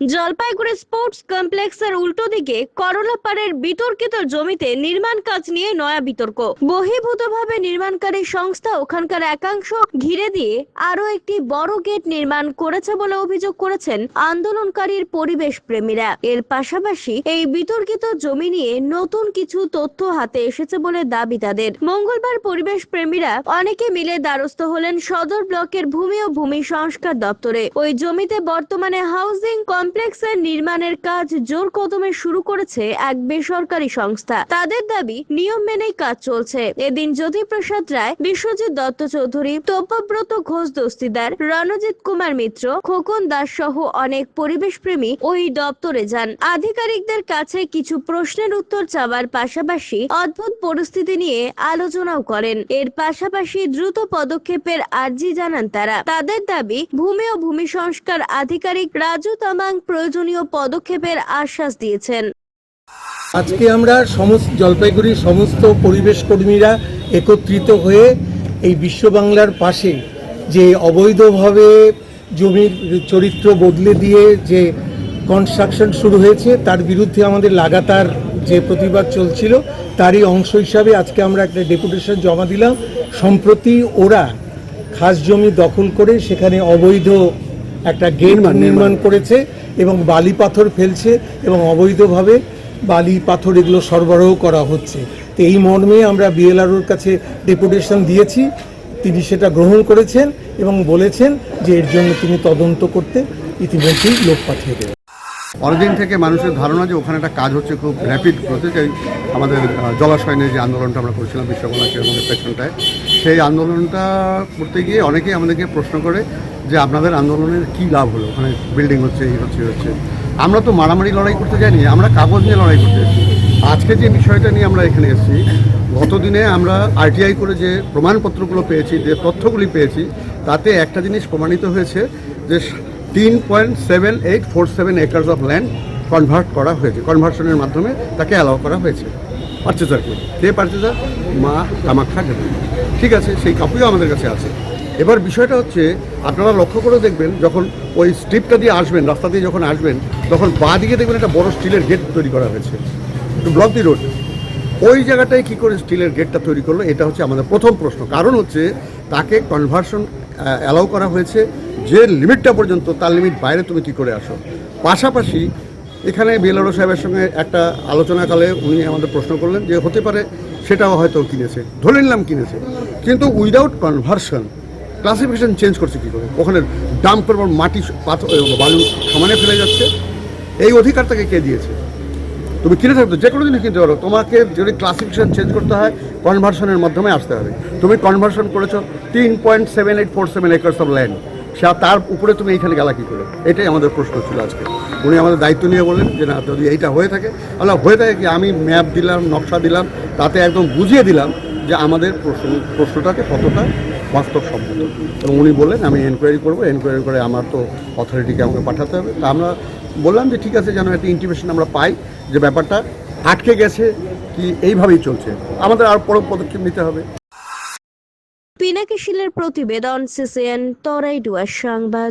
Jalpaiguri sports কমপ্লেক্সের উল্টো দিকে করলাপাড়ের বিতর্কিত জমিতে নির্মাণ কাজ নিয়ে নয়া বিতর্ক। বহির্ভূতভাবে নির্মাণকারী সংস্থা ওখানকার একাংশ ঘিরে দিয়ে আরও একটি বড় গেট নির্মাণ করেছে বলে অভিযোগ করেছেন আন্দোলনকারীর পরিবেশ প্রেমীরা। এর পাশাপাশি এই বিতর্কিত জমি নিয়ে নতুন কিছু তথ্য হাতে এসেছে বলে দাবি তাদের। মঙ্গলবার পরিবেশ প্রেমীরা অনেকে মিলে দ্বারস্থ হলেন সদর ব্লকের ভূমি ও ভূমি সংস্কার দপ্তরে। ওই জমিতে বর্তমানে হাউজিং কমপ্লেক্সের নির্মাণের কাজ জোর কদমে শুরু করেছে এক বেসরকারি সংস্থা। তাদের দাবি, নিয়ম মেনেই কাজ চলছে। এদিন জ্যোতিপ্রসাদ রায়, বিশ্বজিৎ দত্ত চৌধুরী, তোপব্রত ঘোষ দস্তিদার, রণজিৎ কুমার মিত্র, খোকন দাস সহ অনেক পরিবেশ প্রেমী ওই দপ্তরে যান। আধিকারিকদের কাছে কিছু প্রশ্নের উত্তর চাওয়ার পাশাপাশি অদ্ভুত পরিস্থিতি নিয়ে আলোচনাও করেন। এর পাশাপাশি দ্রুত পদক্ষেপের আর্জি জানান তারা। তাদের দাবি, ভূমি ও ভূমি সংস্কার আধিকারিক রাজু তামাং প্রয়োজনীয় পদক্ষেপের আশ্বাস দিয়েছেন। আজকে আমরা সমস্ত জলপাইগুড়ির সমস্ত পরিবেশ কর্মীরা একত্রিত হয়ে এই বিশ্ব বাংলার পাশে যে অবৈধভাবে জমির চরিত্র বদলে দিয়ে যে কনস্ট্রাকশন শুরু হয়েছে, তার বিরুদ্ধে আমাদের লাগাতার যে প্রতিবাদ চলছিল, তারই অংশ হিসাবে আজকে আমরা একটা ডেপুটেশন জমা দিলাম। সম্প্রতি ওরা খাস জমি দখল করে সেখানে অবৈধ একটা গেট নির্মাণ করেছে। এবং বালি পাথর ফেলছে এবং অবৈধভাবে বালি পাথর এগুলো সরবরাহ করা হচ্ছে। তো এই মর্মে আমরা বিএলআরওর কাছে ডেপুটেশন দিয়েছি। তিনি সেটা গ্রহণ করেছেন এবং বলেছেন যে এর জন্য তিনি তদন্ত করতে ইতিমধ্যেই লোক পাঠিয়ে দেবেন। অনেকদিন থেকে মানুষের ধারণা যে ওখানে একটা কাজ হচ্ছে খুব র্যাপিড যে আমাদের জলাশয় নিয়ে যে আন্দোলনটা আমরা করছিলাম বিশ্বকর্মা আমাদের পেছনটায় সেই আন্দোলনটা করতে গিয়ে অনেকেই আমাদেরকে প্রশ্ন করে যে আপনাদের আন্দোলনের কী লাভ হলো? ওখানে বিল্ডিং হচ্ছে, এই হচ্ছে হচ্ছে। আমরা তো মারামারি লড়াই করতে যাইনি, আমরা কাগজ নিয়ে লড়াই করতে এসেছি। আজকে যে বিষয়টা নিয়ে আমরা এখানে এসেছি, গতদিনে আমরা আরটিআই করে যে প্রমাণপত্রগুলো পেয়েছি, যে তথ্যগুলি পেয়েছি, তাতে একটা জিনিস প্রমাণিত হয়েছে যে তিন point seven eight four seven acres of land convert করা হয়েছে। কনভার্সনের মাধ্যমে তাকে অ্যালাউ করা হয়েছে। পার্চেজারকে কে পার্চেজার মা কামাখ্যা ঠিক আছে, সেই কপিও আমাদের কাছে আছে। এবার বিষয়টা হচ্ছে, আপনারা লক্ষ্য করে দেখবেন, যখন ওই স্ট্রিপটা দিয়ে আসবেন, রাস্তা দিয়ে যখন আসবেন, তখন বাঁ দিকে দেখবেন একটা বড় স্টিলের গেট তৈরি করা হয়েছে। ব্লক দি রোড ওই জায়গাটায় কি করে স্টিলের গেটটা তৈরি করল, এটা হচ্ছে আমাদের প্রথম প্রশ্ন। কারণ হচ্ছে, তাকে কনভার্সন অ্যালাউ করা হয়েছে, যে লিমিটটা পর্যন্ত, তার লিমিট বাইরে তুমি কি করে আসো। পাশাপাশি, এখানে বিএলআরও সাহেবের সঙ্গে একটা আলোচনাকালে উনি আমাদের প্রশ্ন করলেন যে, হতে পারে সেটাও হয়তো কিনেছে। ধরে নিলাম কিনেছে। কিন্তু উইদাউট কনভার্সন ক্লাসিফিকেশন চেঞ্জ করছে কী করে? ওখানে ডাম্প করবার মাটি পাথর বালু সমানে ফেলে যাচ্ছে। এই অধিকার তাকে কে দিয়েছে? তুমি কিনে থাকতো যে কোনো জিনিস কিনতে পারো। তোমাকে যদি ক্লাসিফিকেশন চেঞ্জ করতে হয় কনভার্সনের মাধ্যমে আসতে হবে। তুমি কনভার্সন করেছ তিন point seven eight four seven acres of land সে তার উপরে তুমি এইখানে গেলা কী করে? এটাই আমাদের প্রশ্ন ছিল আজকে। উনি আমাদের দায়িত্ব নিয়ে বললেন যে, না, যদি এইটা হয়ে থাকে তাহলে হয়ে থাকে কি? আমি ম্যাপ দিলাম, নকশা দিলাম, তাতে একদম বুঝিয়ে দিলাম যে আমাদের প্রশ্ন প্রশ্নটাকে কতটা বাস্তবসম্মত এবং উনি বললেন, আমি এনকোয়ারি করব এনকোয়ারি করে আমার তো অথরিটিকে আমাকে পাঠাতে হবে। তা আমরা বললাম যে, ঠিক আছে, যেন একটা ইন্টিমেশন আমরা পাই যে ব্যাপারটা আটকে গেছে কি এইভাবেই চলছে। আমাদের আর পর পদক্ষেপ নিতে হবে। পিনাকি শিলের প্রতিবেদন, সিসিএন তরাইডুয়ার সংবাদ।